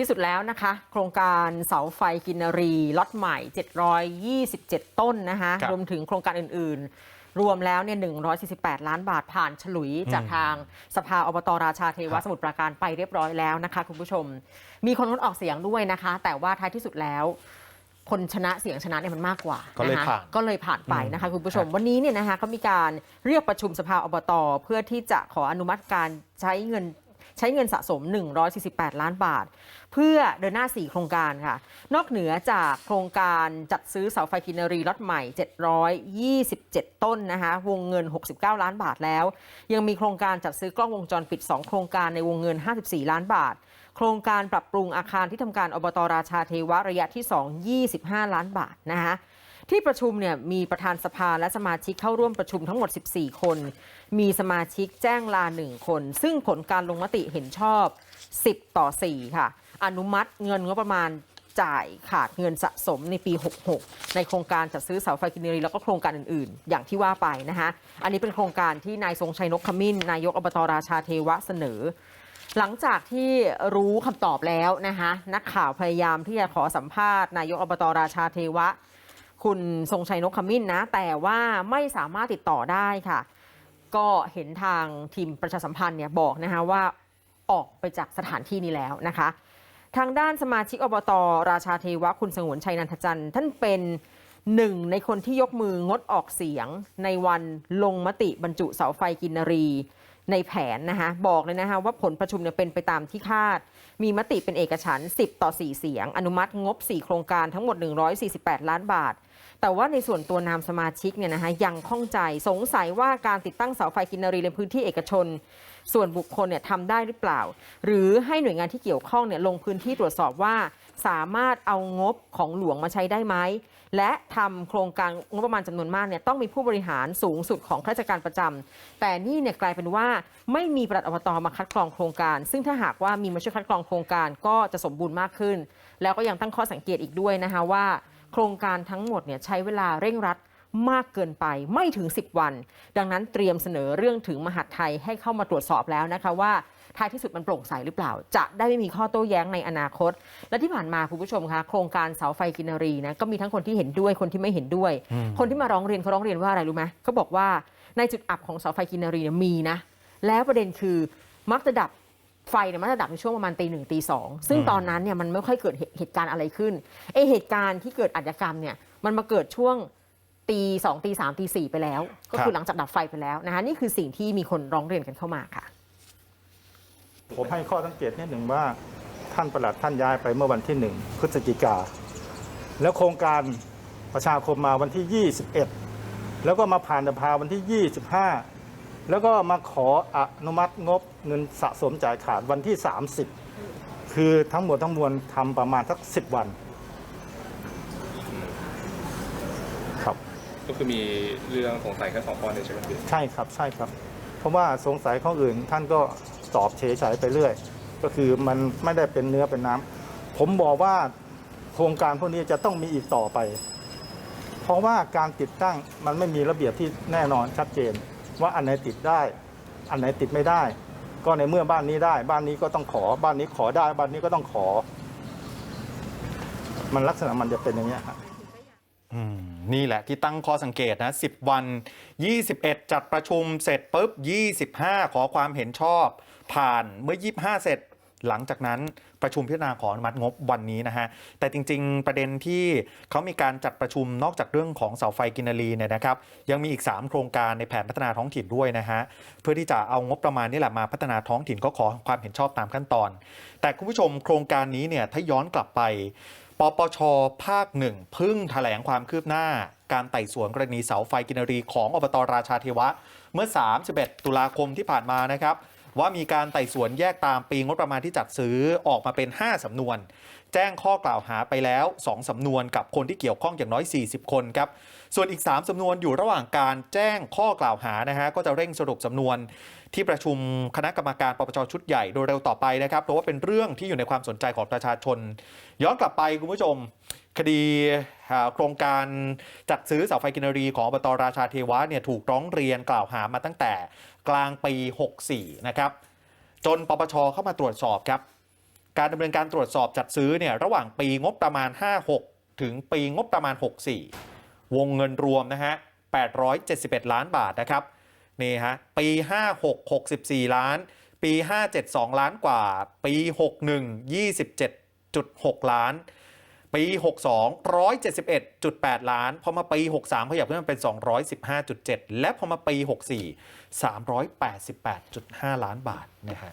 ที่สุดแล้วนะคะ โครงการเสาไฟกินรีล็อตใหม่ 727 ต้นนะคะครับรวมถึงโครงการอื่น ๆ รวมแล้วเนี่ย 148 ล้านบาทผ่านฉลุยจากทางสภาอบตราชาเทวะสมุทรปราการไปเรียบร้อยแล้วนะคะคุณผู้ชม มีคนงดออกเสียงด้วยนะคะ แต่ว่าท้ายที่สุดแล้วคนชนะเสียงชนะเนี่ยมันมากกว่าก็เลยะคะผ่านก็เลยผ่านไปนะคะอืมคุณผู้ชมครับวันนี้เนี่ยนะคะเขามีการเรียกประชุมสภาอบต เพื่อที่จะขออนุมัติการใช้เงิน ใช้เงินสะสม 148 ล้านบาท เพื่อเดินหน้า 4 โครงการค่ะ นอกเหนือจากโครงการจัดซื้อเสาไฟกินรีล็อตใหม่ 727 ต้นนะคะวงเงิน 69 ล้านบาทแล้ว ยังมีโครงการจัดซื้อกล้องวงจรปิด 2 โครงการในวงเงิน 54 ล้านบาทโครงการปรับปรุงอาคารที่ทำการอบตราชาเทวะระยะที่ 2 25 ล้านบาทนะคะ ที่ประชุมเนี่ยมีประธานสภาและสมาชิกเข้าร่วมประชุมทั้งหมด 14 คน มีสมาชิกแจ้งลา 1 คน ซึ่งผลการลงมติเห็นชอบ 10 ต่อ 4 ค่ะ อนุมัติเงินงบประมาณจ่ายขาดเงินสะสมในปี 66 ในโครงการจัดซื้อเสาไฟกินรีแล้วก็โครงการอื่นๆ อย่างที่ว่าไปนะคะ อันนี้เป็นโครงการที่นายทรงชัยนกขมิ้น นายกอบตราชาเทวะเสนอ หลังจากที่รู้คำตอบแล้วนะคะนักข่าวพยายามที่จะขอสัมภาษณ์ นายกอบตราชาเทวะ คุณทรงชัยนกขมิ้นนะ แต่ว่าไม่สามารถติดต่อได้ค่ะ ก็เห็นทางทีมประชาสัมพันธ์เนี่ยบอกนะคะว่าออกไปจากสถานที่นี้แล้วนะคะ ทางด้านสมาชิกอบตราชาเทวะคุณสงวนชัยนันทจันทร์ท่านเป็นหนึ่งในคนที่ยกมืองดออกเสียง ในวันลงมติบรรจุเสาไฟกินรีในแผนนะคะบอกเลยนะคะว่าผลประชุมเนี่ยเป็นไปตามที่คาด มีมติเป็นเอกฉันท์10 ต่อ 4 เสียง อนุมัติงบ 4 โครงการทั้งหมด 148 ล้านบาท แต่ว่าในส่วนตัวนามสมาชิกเนี่ยนะคะยังข้องใจสงสัยว่าการติดตั้งเสาไฟกินรีในพื้นที่เอกชน ส่วนบุคคลเนี่ยทำได้หรือเปล่า หรือให้หน่วยงานที่เกี่ยวข้องเนี่ยลงพื้นที่ตรวจสอบว่า สามารถเอางบของหลวงมาใช้ได้ไหมและทำโครงการงบประมาณจำนวนมากเนี่ยต้องมีผู้บริหารสูงสุดของข้าราชการประจำแต่นี่เนี่ยกลายเป็นว่าไม่มีปลัดอบตมาคัดกรองโครงการ ซึ่งถ้าหากว่ามีมาช่วยคัดกรองโครงการก็จะสมบูรณ์มากขึ้น แล้วก็ยังตั้งข้อสังเกตอีกด้วยนะคะว่า โครงการทั้งหมดเนี่ยใช้เวลาเร่งรัดมากเกินไปไม่ถึง 10 วัน ดังนั้นเตรียมเสนอเรื่องถึงมหาดไทยให้เข้ามาตรวจสอบแล้วนะคะว่าท้ายที่สุดมันโปร่งใสหรือเปล่า จะได้ไม่มีข้อโต้แย้งในอนาคต และที่ผ่านมาคุณผู้ชมคะโครงการเสาไฟกินรีนะก็มีทั้งคนที่เห็นด้วยคนที่ไม่เห็นด้วย คนที่มาร้องเรียนเขาร้องเรียนว่าอะไรรู้ไหมเขาบอกว่าในจุดอับของเสาไฟกินรีเนี่ยมีนะแล้วประเด็นคือมักจะดับ ไฟเนี่ยมักจะดับในช่วงประมาณตีหนึ่งตีสองซึ่งตอนนั้นเนี่ยมันไม่ค่อยเกิดเหตุการณ์อะไรขึ้นไอเหตุการณ์ที่เกิดอาชญากรรมเนี่ยมันมาเกิดช่วงตีสองตีสามตีสี่ไปแล้ว ก็คือหลังจากดับไฟไปแล้วนะคะนี่คือสิ่งที่มีคนร้องเรียนกันเข้ามาค่ะ ผมให้ข้อสังเกตนิดหนึ่งว่าท่านประหลัดท่านย้ายไปเมื่อวันที่หนึ่งพฤศจิกา แล้วโครงการประชาคมมาวันที่ 21 แล้วก็มาผ่านสภาวันที่ 25 แล้วก็มาขออนุมัติงบเงินสะสมจ่ายขาดวันที่ 30 คือทั้งหมดทั้งมวลทำประมาณสัก 10 วัน ครับ ก็คือมีเรื่องสงสัยแค่สองข้อเนี่ยใช่ไหมพี่ใช่ครับใช่ครับ เพราะว่าสงสัยข้ออื่นท่านก็ตอบเฉยๆไปเรื่อย ก็คือมันไม่ได้เป็นเนื้อเป็นน้ำผมบอกว่าโครงการพวกนี้จะต้องมีอีกต่อไป เพราะว่าการติดตั้งมันไม่มีระเบียบที่แน่นอนชัดเจน ว่าอันไหนติดได้ อันไหนติดไม่ได้ ก็ในเมื่อบ้านนี้ได้ บ้านนี้ก็ต้องขอ บ้านนี้ขอได้ บ้านนี้ก็ต้องขอ มันลักษณะมันจะเป็นอย่างนี้ยครับอืมนี่แหละที่ตั้งข้อสังเกตนะ 10 วัน 21 จัดประชุมเสร็จปุ๊บ 25 ขอความเห็นชอบ ผ่านเมื่อ 25 เสร็จ หลังจากนั้นประชุมพิจารณาขออนุมัติงบวันนี้นะฮะ แต่จริง ๆ ประเด็นที่เขามีการจัดประชุมนอกจากเรื่องของเสาไฟกินรีเนี่ยนะครับ ยังมีอีก 3 โครงการในแผนพัฒนาท้องถิ่นด้วยนะฮะ เพื่อที่จะเอางบประมาณนี่แหละมาพัฒนาท้องถิ่นก็ขอความเห็นชอบตามขั้นตอน แต่คุณผู้ชมโครงการนี้เนี่ยถ้าย้อนกลับไปปปชภาคหนึ่งพึ่งแถลงความคืบหน้า การไต่สวนกรณีเสาไฟกินรีของอบตราชาเทวะ เมื่อ 31 ตุลาคมที่ผ่านมานะครับ ว่ามีการไต่สวนแยกตามปีงบประมาณที่จัดซื้อออกมาเป็น 5 สำนวน แจ้งข้อกล่าวหาไปแล้ว 2 สำนวนกับคนที่เกี่ยวข้องอย่างน้อย 40 คนครับ ส่วนอีก 3 สำนวนอยู่ระหว่างการแจ้งข้อกล่าวหานะฮะก็จะเร่งสรุปสำนวน ที่ประชุมคณะกรรมการปปชชุดใหญ่โดยเร็วต่อไปนะครับเพราะว่าเป็นเรื่องที่อยู่ในความสนใจของประชาชน ย้อนกลับไปคุณผู้ชม คดี โครงการจัดซื้อเสาไฟกินรีของอบตราชาเทวะเนี่ยถูกร้องเรียนกล่าวหามาตั้งแต่กลางปี 64 นะครับ จนปปชเข้ามาตรวจสอบครับ การดำเนินการตรวจสอบจัดซื้อเนี่ยระหว่างปีงบประมาณ 56 ถึงปีงบประมาณ 64 วงเงินรวมนะฮะ 871 ล้านบาทนะครับนี่ฮะปี 56 64 ล้าน ปี 57 2 ล้านกว่า ปี 61 27.6 ล้าน ปี 62 171.8 ล้าน พอมาปี 63 ขยับขึ้นมาเป็น 215.7 และพอมาปี 64 388.5 ล้านบาทนะฮะ